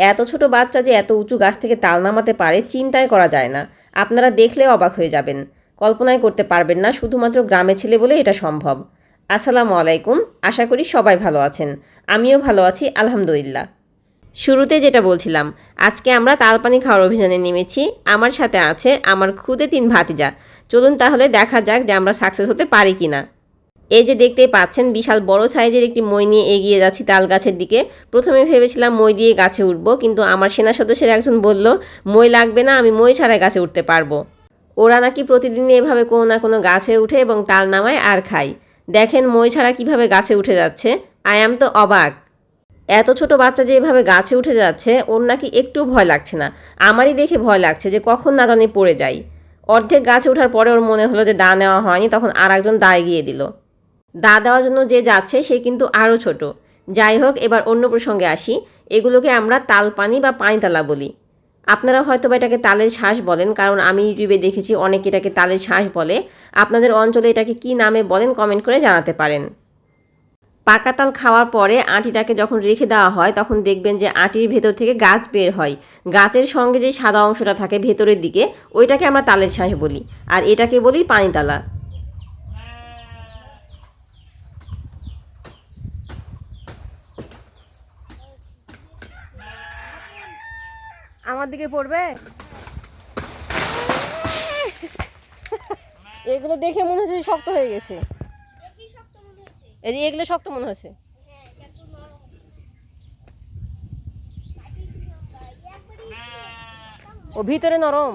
এত ছোট বাচ্চা যে এত উঁচু গাছ থেকে তাল নামাতে পারে চিন্তাই করা যায় না। আপনারা দেখলে অবাক হয়ে যাবেন। কল্পনাই করতে পারবেন না শুধুমাত্র গ্রামে ছেলে বলে এটা সম্ভব। আসসালামু আলাইকুম। আশা করি সবাই ভালো আছেন। আমিও ভালো আছি, আলহামদুলিল্লাহ। শুরুতে যেটা বলছিলাম, আজকে আমরা তালপানি খাওয়ার অভিযানে নেমেছি। আমার সাথে আছে আমার খুদে তিন ভাতিজা। চলুন তাহলে দেখা যাক যে আমরা সাকসেস হতে পারি কি না এই যে দেখতে পাচ্ছেন, বিশাল বড় সাইজের একটি মই নিয়ে এগিয়ে যাচ্ছি তাল গাছের দিকে। প্রথমে ভেবেছিলাম মই দিয়ে গাছে উঠবো, কিন্তু আমার সেনা সদস্যের একজন বলল, মই লাগবে না, আমি মই ছাড়াই গাছে উঠতে পারব। ওরা নাকি প্রতিদিন এভাবে কোনো না কোনো গাছে উঠে এবং তাল নামায় আর খায়। দেখেন মই ছাড়া কীভাবে গাছে উঠে যাচ্ছে। আই অ্যাম তো অবাক। এত ছোট বাচ্চা যে এভাবে গাছে উঠে যাচ্ছে, ওর নাকি একটু ভয় লাগছে না। আমারই দেখে ভয় লাগছে যে কখন না জানি পড়ে যাই। অর্ধেক গাছে ওঠার পরে ওর মনে হলো যে দা নেওয়া হয়নি, তখন আর একজন দা গিয়ে দিল। দা দেওয়ার জন্য যে যাচ্ছে, সে কিন্তু আরও ছোট। যাই হোক, এবার অন্য প্রসঙ্গে আসি। এগুলোকে আমরা তাল পানি বা পানিতালা বলি। আপনারা হয়তো বা এটাকে তালের শ্বাস বলেন, কারণ আমি ইউটিউবে দেখেছি অনেকে এটাকে তালের শ্বাস বলে। আপনাদের অঞ্চলে এটাকে কী নামে বলেন, কমেন্ট করে জানাতে পারেন। পাকা তাল খাওয়ার পরে আটিটাকে যখন রেখে দেওয়া হয়, তখন দেখবেন যে আটির ভেতর থেকে গাছ বের হয়। গাছের সঙ্গে যে সাদা অংশটা থাকে ভেতরের দিকে, ওইটাকে আমরা তালের শ্বাস বলি। আর এটাকে বলি পানিতালা। আমার দিকে পড়বে? এগুলো দেখে মনে হচ্ছে শক্ত হয়ে গেছে। এই এগুলো শক্ত মনে হচ্ছে। ও ভিতরে নরম।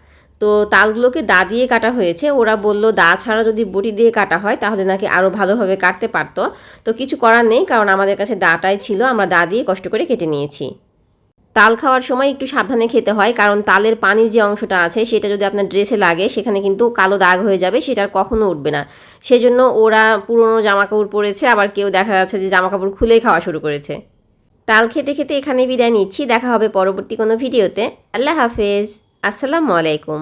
তো তালগুলোকে দা দিয়ে কাটা হয়েছে। ওরা বলল, দা ছাড়া যদি বটি দিয়ে কাটা হয়, তাহলে নাকি আরও ভালোভাবে কাটতে পারতো। তো কিছু করার নেই, কারণ আমাদের কাছে দাটাই ছিল, আমরা দা দিয়ে কষ্ট করে কেটে নিয়েছি। তাল খাওয়ার সময় একটু সাবধানে খেতে হয়, কারণ তালের পানির যে অংশটা আছে, সেটা যদি আপনার ড্রেসে লাগে, সেখানে কিন্তু কালো দাগ হয়ে যাবে, সেটা আর কখনো উঠবে না। সেজন্য ওরা পুরনো জামাকাপড় পরেছে, আবার কেউ দেখা যাচ্ছে যে জামাকাপড় খুলেই খাওয়া শুরু করেছে। তাল খেতে খেতে এখানে বিদায় নিচ্ছি, দেখা হবে পরবর্তী কোনো ভিডিওতে। আল্লাহ হাফেজ। আসসালামু আলাইকুম।